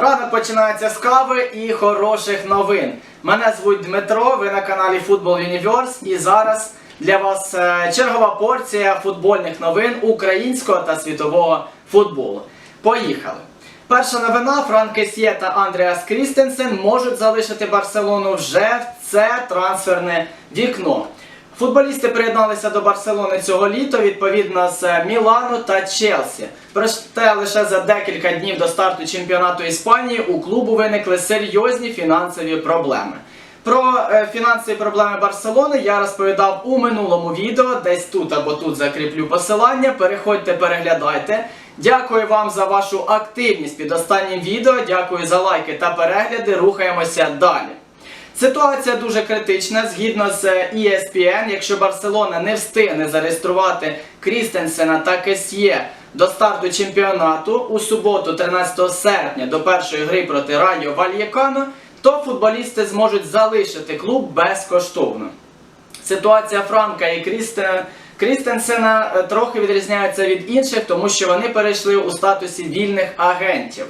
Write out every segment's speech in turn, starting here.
Ранок починається з кави і хороших новин. Мене звуть Дмитро, ви на каналі Football Universe і зараз для вас е, чергова порція футбольних новин українського та світового футболу. Поїхали! Перша новина Франк Кесьє та Андреас Крістенсен можуть залишити Барселону вже в це трансферне вікно. Футболісти приєдналися до Барселони цього літа відповідно з Мілану та Челсі. Проте лише за декілька днів до старту чемпіонату Іспанії у клубу виникли серйозні фінансові проблеми. Про е, фінансові проблеми Барселони я розповідав у минулому відео, десь тут або тут закріплю посилання. Переходьте, переглядайте. Дякую вам за вашу активність під останнім відео. Дякую за лайки та перегляди. Рухаємося далі. Ситуація дуже критична. Згідно з е, ESPN, якщо Барселона не встигне зареєструвати Крістенсена та Кесьє до старту чемпіонату у суботу, 13 серпня, до першої гри проти Райо Вальєкано, то футболісти зможуть залишити клуб безкоштовно. Ситуація Франка і Крістен... Крістенсена е, трохи відрізняється від інших, тому що вони перейшли у статусі вільних агентів.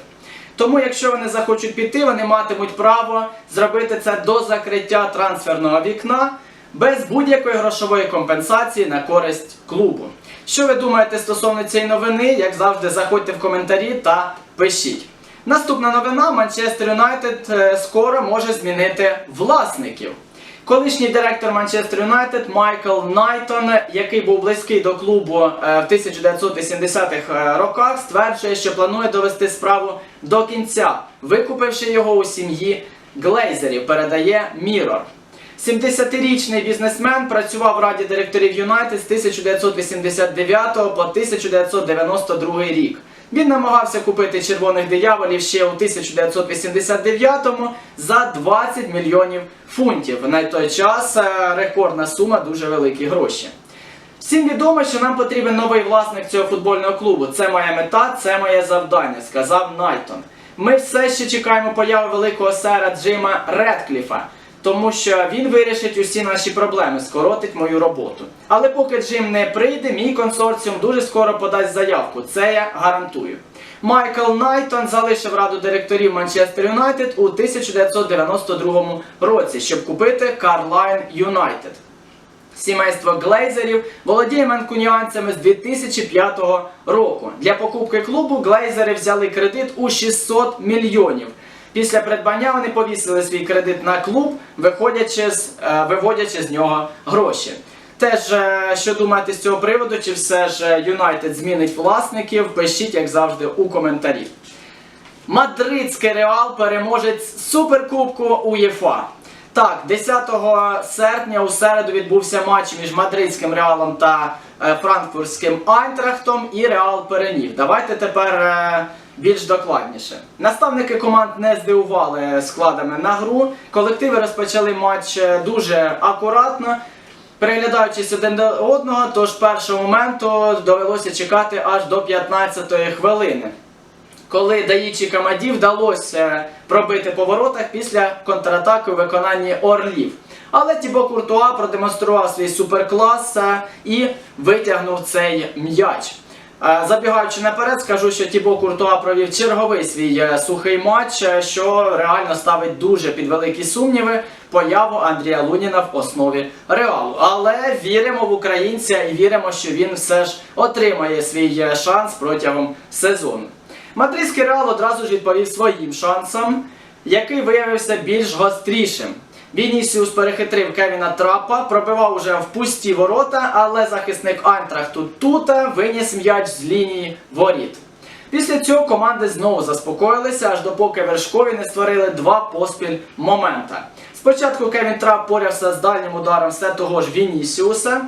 Тому, якщо вони захочуть піти, вони матимуть право зробити це до закриття трансферного вікна без будь-якої грошової компенсації на користь клубу. Що ви думаєте стосовно цієї новини? Як завжди, заходьте в коментарі та пишіть. Наступна новина: Манчестер Юнайтед е, скоро може змінити власників. Колишній директор Манчестер Юнайтед Майкл Найтон, який був близький до клубу е, в 1980-х роках, стверджує, що планує довести справу до кінця, викупивши його у сім'ї Глейзерів, передає Mirror. 70-річний бізнесмен працював в раді директорів Юнайтед з 1989 по 1992 рік. Він намагався купити червоних дияволів ще у 1989-му за 20 мільйонів фунтів. На той час е, рекордна сума, дуже великі гроші. Всім відомо, що нам потрібен новий власник цього футбольного клубу. Це моя мета, це моє завдання, сказав Найтон. Ми все ще чекаємо появи великого сера Джима Редкліфа, тому що він вирішить усі наші проблеми, скоротить мою роботу. Але поки Джим не прийде, мій консорціум дуже скоро подасть заявку. Це я гарантую. Майкл Найтон залишив раду директорів Манчестер Юнайтед у 1992 році, щоб купити Карлайн Юнайтед. Сімейство Глейзерів володіє манкуніанцями з 2005 року. Для покупки клубу Глейзери взяли кредит у 600 мільйонів. Після придбання вони повісили свій кредит на клуб, виходячи з, е, виводячи з нього гроші. Теж, е, що думаєте з цього приводу, чи все ж Юнайтед змінить власників, пишіть, як завжди, у коментарі. Мадридський Реал переможець Суперкубку УЄФА. Так, 10 серпня у середу відбувся матч між Мадридським Реалом та е, Франкфуртським Айнтрахтом і Реал переміг. Давайте тепер е, більш докладніше. Наставники команд не здивували складами на гру. Колективи розпочали матч е, дуже акуратно. Переглядаючись один до одного, тож першого моменту довелося чекати аж до 15-ї хвилини коли Даїчі Камаді вдалося пробити по воротах після контратаки у виконанні Орлів. Але Тібо Куртуа продемонстрував свій суперклас е, і витягнув цей м'яч. Е, Забігаючи наперед, скажу, що Тібо Куртуа провів черговий свій е, сухий матч, е, що реально ставить дуже під великі сумніви появу Андрія Луніна в основі реалу. Але віримо в українця і віримо, що він все ж отримає свій шанс протягом сезону. Мадридський реал одразу ж відповів своїм шансам, який виявився більш гострішим. Вінісіус перехитрив Кевіна Трапа, пробивав уже в пусті ворота, але захисник Айнтрахту Тута виніс м'яч з лінії воріт. Після цього команди знову заспокоїлися, аж допоки вершкові не створили два поспіль момента. Спочатку Кевін Трап порався з дальнім ударом все того ж Вінісіуса,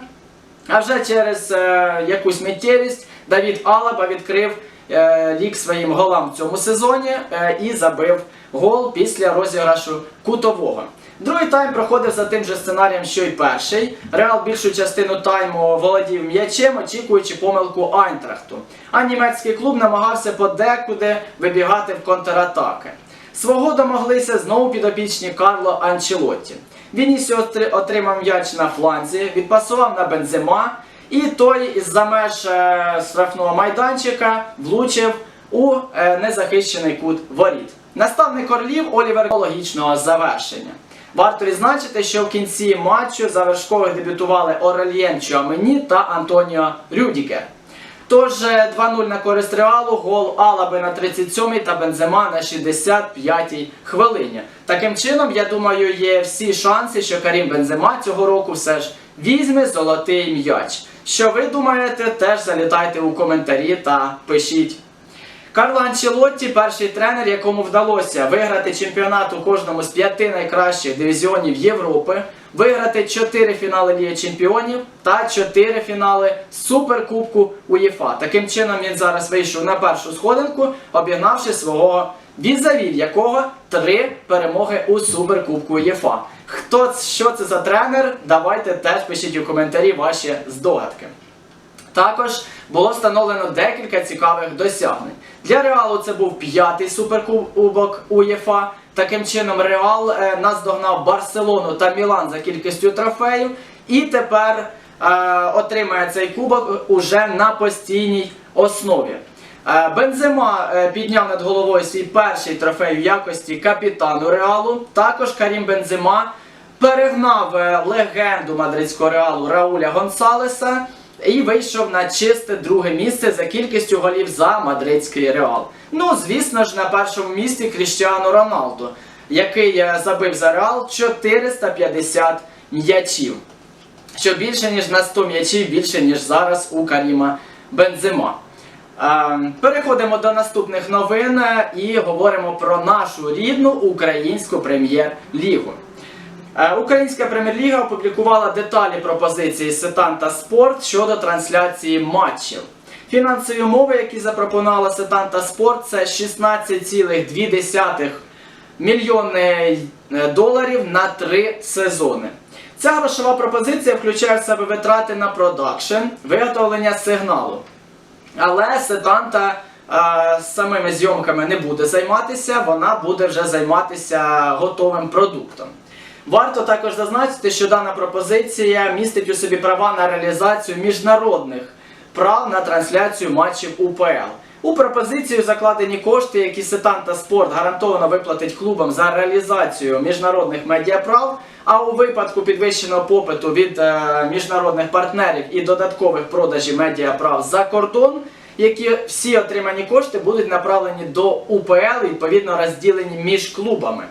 а вже через е, якусь миттєвість Давід Алаба відкрив е, лік своїм голам в цьому сезоні е, і забив гол після розіграшу кутового. Другий тайм проходив за тим же сценарієм, що й перший. Реал більшу частину тайму володів м'ячем, очікуючи помилку Айнтрахту. А німецький клуб намагався подекуди вибігати в контратаки. Свого домоглися знову підопічні Карло Анчелотті. Вінісіо отримав м'яч на фланзі, відпасував на Бензема, і той із-за меж е, штрафного майданчика влучив у е, незахищений кут воріт. Наставник Орлів Олівер логічного завершення. Варто відзначити, що в кінці матчу за вершкових дебютували Орельєн Чуамені та Антоніо Рюдікер. Тож е, 2-0 на користь Реалу, гол Алаби на 37-й та Бензема на 65-й хвилині. Таким чином, я думаю, є всі шанси, що Карім Бензема цього року все ж візьме золотий м'яч. Що ви думаєте, теж залітайте у коментарі та пишіть. Карло Анчелотті перший тренер, якому вдалося виграти чемпіонат у кожному з п'яти найкращих дивізіонів Європи, виграти чотири фінали Ліги Чемпіонів та чотири фінали Суперкубку УЄФА. Таким чином він зараз вийшов на першу сходинку, обігнавши свого візаві, в якого три перемоги у Суперкубку УЄФА. Хто що це за тренер? Давайте теж пишіть у коментарі ваші здогадки. Також було встановлено декілька цікавих досягнень. Для Реалу це був п'ятий суперкубок УЄФА. Таким чином, Реал е, наздогнав Барселону та Мілан за кількістю трофеїв. І тепер е, отримає цей кубок уже на постійній основі. Е, Бензема е, підняв над головою свій перший трофей в якості капітану Реалу. Також Карім Бензема перегнав легенду мадридського реалу Рауля Гонсалеса і вийшов на чисте друге місце за кількістю голів за мадридський реал. Ну, звісно ж, на першому місці Кріштіану Роналду, який е, забив за реал 450 м'ячів. Що більше, ніж на 100 м'ячів, більше, ніж зараз у Каріма Бензема. Е, Переходимо до наступних новин е, і говоримо про нашу рідну українську прем'єр-лігу. Е, Українська прем'єр-ліга опублікувала деталі пропозиції Сетан та Спорт щодо трансляції матчів. Фінансові умови, які запропонувала Сетан та Спорт, це 16,2 мільйони е, доларів на три сезони. Ця грошова пропозиція включає в себе витрати на продакшн, виготовлення сигналу. Але Сетанта е, самими зйомками не буде займатися, вона буде вже займатися готовим продуктом. Варто також зазначити, що дана пропозиція містить у собі права на реалізацію міжнародних прав на трансляцію матчів УПЛ. У пропозицію закладені кошти, які Сетан та Спорт гарантовано виплатить клубам за реалізацію міжнародних медіаправ. А у випадку підвищеного попиту від е, міжнародних партнерів і додаткових продажів медіаправ за кордон, які всі отримані кошти будуть направлені до УПЛ відповідно розділені між клубами.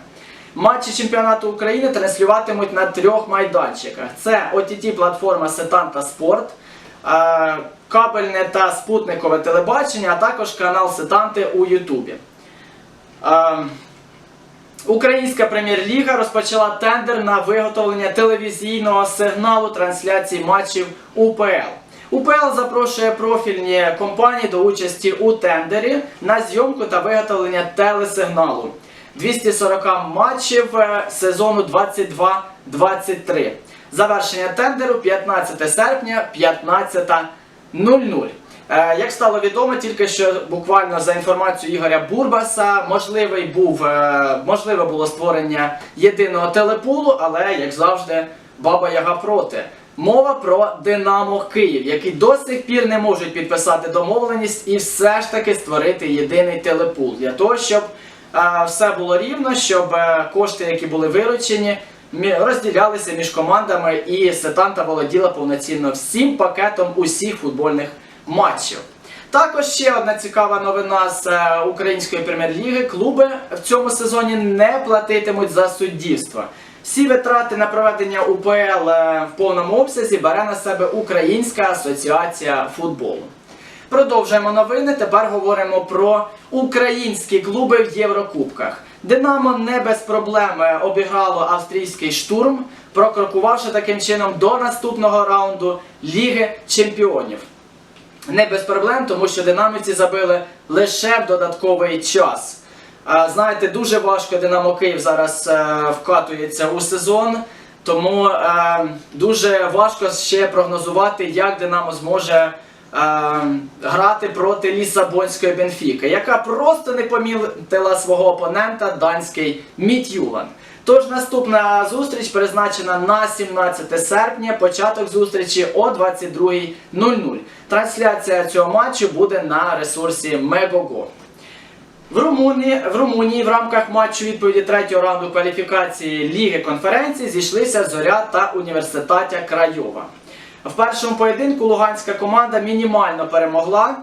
Матчі чемпіонату України транслюватимуть на трьох майданчиках: це OTT платформа Сетан та Спорт, е, кабельне та спутникове телебачення, а також канал Сетанти у Ютубі. Е, Українська прем'єр-ліга розпочала тендер на виготовлення телевізійного сигналу трансляції матчів УПЛ. УПЛ запрошує профільні компанії до участі у тендері на зйомку та виготовлення телесигналу. 240 матчів е, сезону 22-23. Завершення тендеру 15 серпня 15.00. Е, Як стало відомо, тільки що буквально за інформацією Ігоря Бурбаса, можливий був, е, можливе було створення єдиного телепулу, але як завжди, баба Яга проти. Мова про Динамо Київ, які до сих пір не можуть підписати домовленість і все ж таки створити єдиний телепул для того, щоб все було рівно, щоб е, кошти, які були виручені, розділялися між командами, і Сетанта володіла повноцінно всім пакетом усіх футбольних матчів. Також ще одна цікава новина з е, української прем'єр-ліги. Клуби в цьому сезоні не платитимуть за суддівство. Всі витрати на проведення УПЛ е, в повному обсязі бере на себе Українська асоціація футболу. Продовжуємо новини. Тепер говоримо про українські клуби в Єврокубках. Динамо не без проблем обіграло австрійський штурм, прокрокувавши таким чином до наступного раунду Ліги Чемпіонів. Не без проблем, тому що динамівці забили лише в додатковий час. Знаєте, дуже важко Динамо Київ зараз е, вкатується у сезон, тому е, дуже важко ще прогнозувати, як Динамо зможе грати проти Лісабонської Бенфіки, яка просто не помітила свого опонента данський Міт'юлан. Тож наступна зустріч призначена на 17 серпня, початок зустрічі о 22.00. Трансляція цього матчу буде на ресурсі Megogo. В Румунії, в Румунії в рамках матчу відповіді третього раунду кваліфікації Ліги конференції зійшлися Зоря та Університаття Крайова. В першому поєдинку луганська команда мінімально перемогла,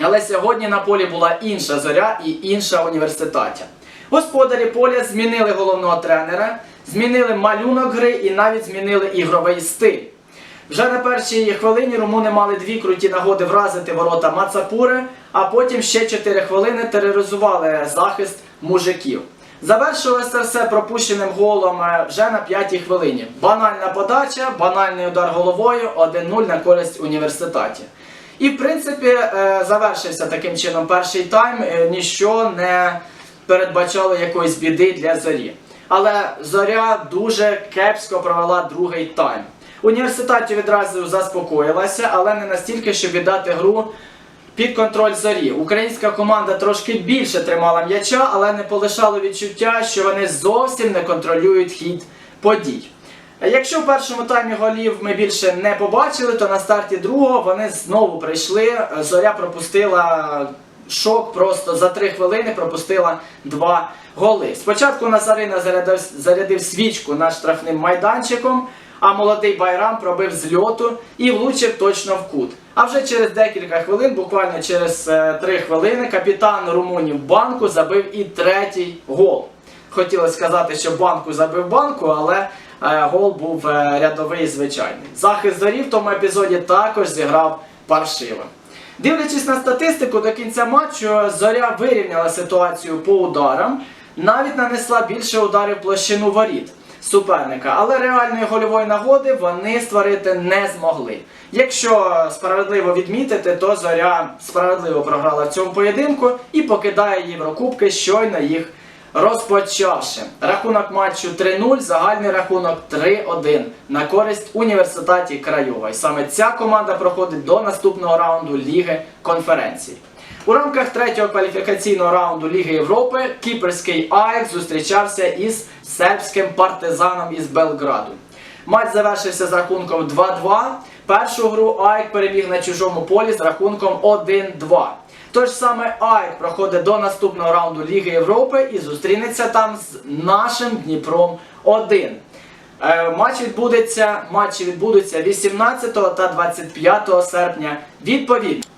але сьогодні на полі була інша зоря і інша університаття. Господарі поля змінили головного тренера, змінили малюнок гри і навіть змінили ігровий стиль. Вже на першій хвилині румуни мали дві круті нагоди вразити ворота Мацапури, а потім ще 4 хвилини тероризували захист мужиків. Завершилося все пропущеним голом е, вже на п'ятій хвилині. Банальна подача, банальний удар головою, 1-0 на користь університаті. І в принципі е, завершився таким чином перший тайм. Е, Ніщо не передбачало якоїсь біди для зорі. Але зоря дуже кепсько провела другий тайм. Університаті відразу заспокоїлася, але не настільки, щоб віддати гру під контроль зорі. Українська команда трошки більше тримала м'яча, але не полишало відчуття, що вони зовсім не контролюють хід подій. Якщо в першому таймі голів ми більше не побачили, то на старті другого вони знову прийшли. Зоря пропустила шок просто за три хвилини пропустила два голи. Спочатку Назарина зарядив, зарядив свічку над штрафним майданчиком, а молодий Байрам пробив з льоту і влучив точно в кут. А вже через декілька хвилин, буквально через е, три хвилини, капітан Румунів банку забив і третій гол. Хотілося сказати, що банку забив банку, але е, гол був е, рядовий звичайний. Захист зорі в тому епізоді також зіграв паршиво. Дивлячись на статистику, до кінця матчу зоря вирівняла ситуацію по ударам, навіть нанесла більше ударів площину воріт суперника, але реальної гольової нагоди вони створити не змогли. Якщо справедливо відмітити, то зоря справедливо програла в цьому поєдинку і покидає Єврокубки, щойно їх розпочавши. Рахунок матчу 3-0, загальний рахунок 3-1 на користь університеті Крайова. І саме ця команда проходить до наступного раунду Ліги конференцій. У рамках третього кваліфікаційного раунду Ліги Європи кіпрський Аякс зустрічався із сербським партизаном із Белграду. Матч завершився з рахунком 2-2. Першу гру Айк переміг на чужому полі з рахунком 1-2. Тож саме Айк проходить до наступного раунду Ліги Європи і зустрінеться там з нашим Дніпром 1. Е, Матч відбудеться, матчі відбудуться 18 та 25 серпня відповідно.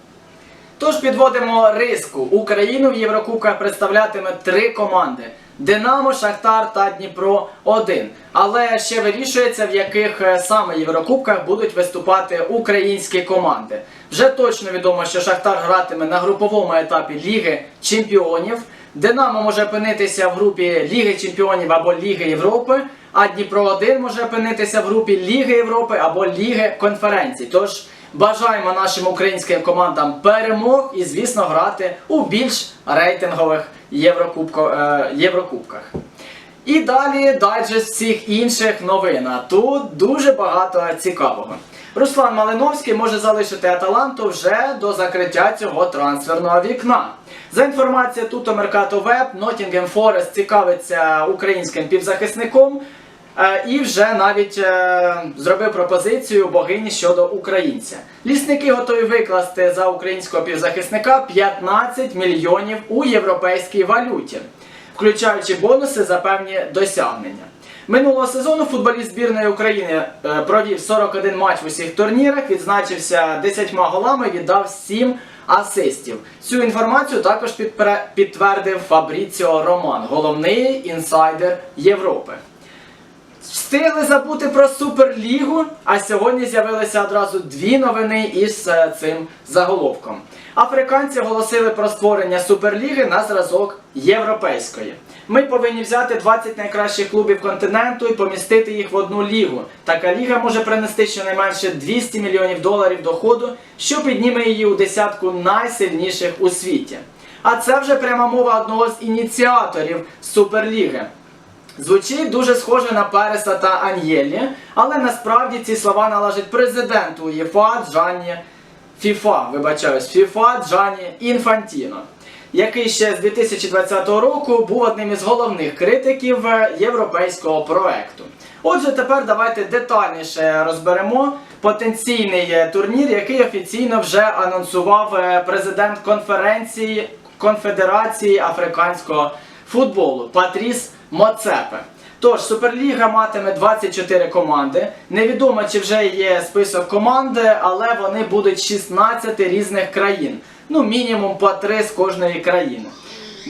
Тож підводимо риску. Україну в Єврокубках представлятиме три команди: Динамо, Шахтар та Дніпро 1. Але ще вирішується, в яких е, саме Єврокубках будуть виступати українські команди. Вже точно відомо, що Шахтар гратиме на груповому етапі Ліги Чемпіонів. Динамо може опинитися в групі Ліги Чемпіонів або Ліги Європи, а Дніпро 1 може опинитися в групі Ліги Європи або Ліги конференцій. Тож бажаємо нашим українським командам перемог і, звісно, грати у більш рейтингових е, Єврокубках. І далі дайджест всіх інших новин. Тут дуже багато цікавого. Руслан Малиновський може залишити Аталанту вже до закриття цього трансферного вікна. За інформацією Туто Меркато Веб, Nottingham Forest цікавиться українським півзахисником і вже навіть е, зробив пропозицію богині щодо українця. Лісники готові викласти за українського півзахисника 15 мільйонів у європейській валюті включаючи бонуси за певні досягнення. Минулого сезону футболіст збірної України е, провів 41 матч в усіх турнірах, відзначився 10 голами, віддав 7 асистів. Цю інформацію також підтвердив Фабріціо Роман, головний інсайдер Європи. Встигли забути про Суперлігу, а сьогодні з'явилися одразу дві новини із е, цим заголовком. Африканці оголосили про створення Суперліги на зразок європейської. Ми повинні взяти 20 найкращих клубів континенту і помістити їх в одну лігу. Така ліга може принести щонайменше 200 мільйонів доларів доходу, що підніме її у десятку найсильніших у світі. А це вже пряма мова одного з ініціаторів Суперліги. Звучить дуже схоже на Переса та Аньєлі, але насправді ці слова належать президенту УЄФА Джанні ФІФА, вибачаюсь, ФІФА Джанні Інфантіно, який ще з 2020 року був одним із головних критиків е, європейського проекту. Отже, тепер давайте детальніше розберемо потенційний е, турнір, який офіційно вже анонсував е, президент конференції Конфедерації африканського футболу Патріс Моцепе. Тож, Суперліга матиме 24 команди. Невідомо, чи вже є список команди, але вони будуть 16 різних країн. Ну, мінімум по 3 з кожної країни.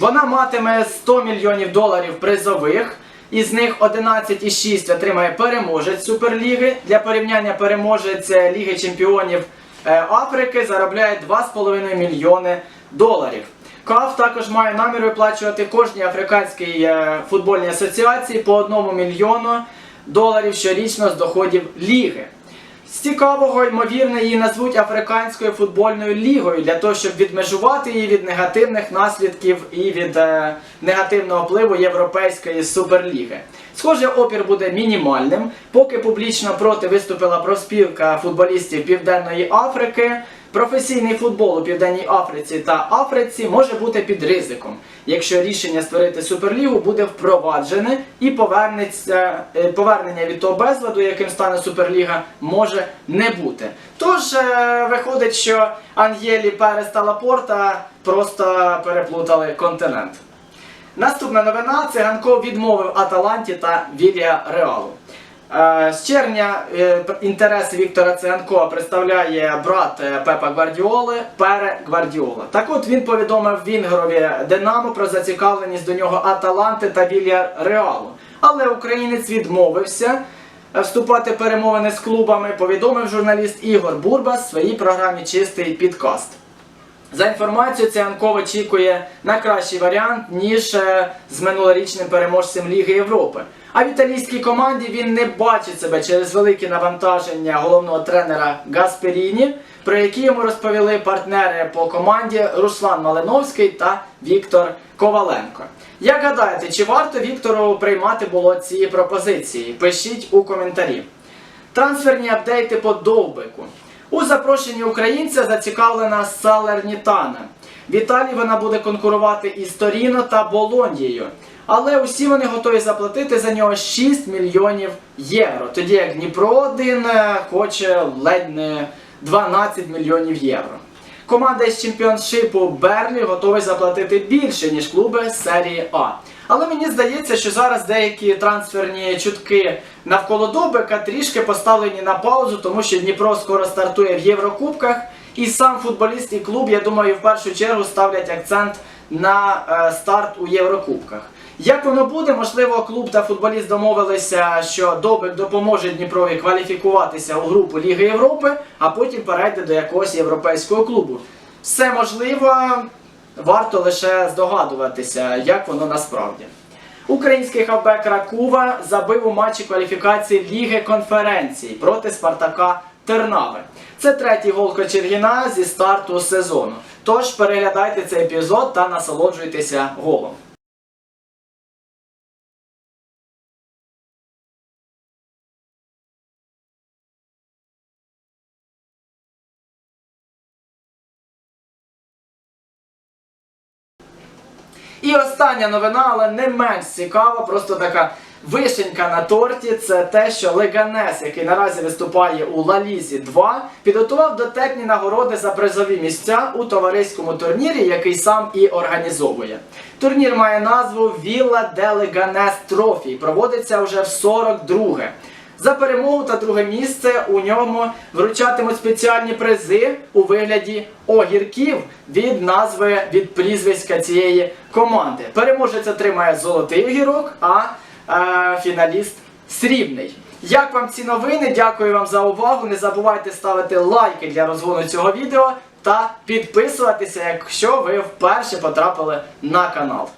Вона матиме 100 мільйонів доларів призових, із них 11,6 отримає переможець Суперліги. Для порівняння переможець е, Ліги Чемпіонів е, Африки заробляє 2,5 мільйони доларів. КАФ також має намір виплачувати кожній африканській е, футбольній асоціації по 1 мільйону доларів щорічно з доходів ліги. З цікавого, ймовірно, її назвуть Африканською футбольною лігою для того, щоб відмежувати її від негативних наслідків і від е, негативного впливу Європейської суперліги. Схоже, опір буде мінімальним. Поки публічно проти виступила профспілка футболістів Південної Африки. Професійний футбол у Південній Африці та Африці може бути під ризиком, якщо рішення створити суперлігу буде впроваджене і повернеться е, повернення від того безладу, яким стане суперліга, може не бути. Тож е, виходить, що Ангєлі Перес та Лапорта просто переплутали континент. Наступна новина циганков відмовив Аталанті та Вілія Реалу. Е, З червня е, інтереси Віктора Циганкова представляє брат е, Пепа Гвардіоли Пере Гвардіола. Так от він повідомив Вінгерові Динамо про зацікавленість до нього Аталанти та Вілія Реалу. Але українець відмовився вступати в перемовини з клубами, повідомив журналіст Ігор Бурбас в своїй програмі Чистий підкаст. За інформацією, Циганков очікує на кращий варіант, ніж е, з минулорічним переможцем Ліги Європи. А в італійській команді він не бачить себе через велике навантаження головного тренера Гасперіні, про які йому розповіли партнери по команді Руслан Малиновський та Віктор Коваленко. Як гадаєте, чи варто Віктору приймати було ці пропозиції? Пишіть у коментарі. Трансферні апдейти по довбику. У запрошенні українця зацікавлена Салернітана. В Італії вона буде конкурувати із Торіно та Болоньєю. Але усі вони готові заплатити за нього 6 мільйонів євро. Тоді як Дніпро один е, хоче ледь не 12 мільйонів євро. Команда із чемпіоншипу Берлі готова заплатити більше, ніж клуби серії А. Але мені здається, що зараз деякі трансферні чутки навколо Добика трішки поставлені на паузу, тому що Дніпро скоро стартує в Єврокубках. І сам футболіст і клуб, я думаю, в першу чергу ставлять акцент на е, старт у Єврокубках. Як воно буде, можливо, клуб та футболіст домовилися, що Добик допоможе Дніпрові кваліфікуватися у групу Ліги Європи, а потім перейде до якогось європейського клубу. Все можливо, варто лише здогадуватися, як воно насправді. Український хавбек Ракува забив у матчі кваліфікації Ліги конференції проти Спартака Тернави. Це третій гол Кочергіна зі старту сезону. Тож переглядайте цей епізод та насолоджуйтеся голом. Остання новина, але не менш цікава, просто така вишенька на торті. Це те, що Леганес, який наразі виступає у Лалізі 2, підготував дотепні нагороди за призові місця у товариському турнірі, який сам і організовує. Турнір має назву Вілла де Леганес Трофі. Проводиться вже в 42-ге. За перемогу та друге місце у ньому вручатимуть спеціальні призи у вигляді огірків від назви від прізвиська цієї команди. Переможець отримає золотий огірок, а е, фіналіст срібний. Як вам ці новини? Дякую вам за увагу. Не забувайте ставити лайки для розгону цього відео та підписуватися, якщо ви вперше потрапили на канал.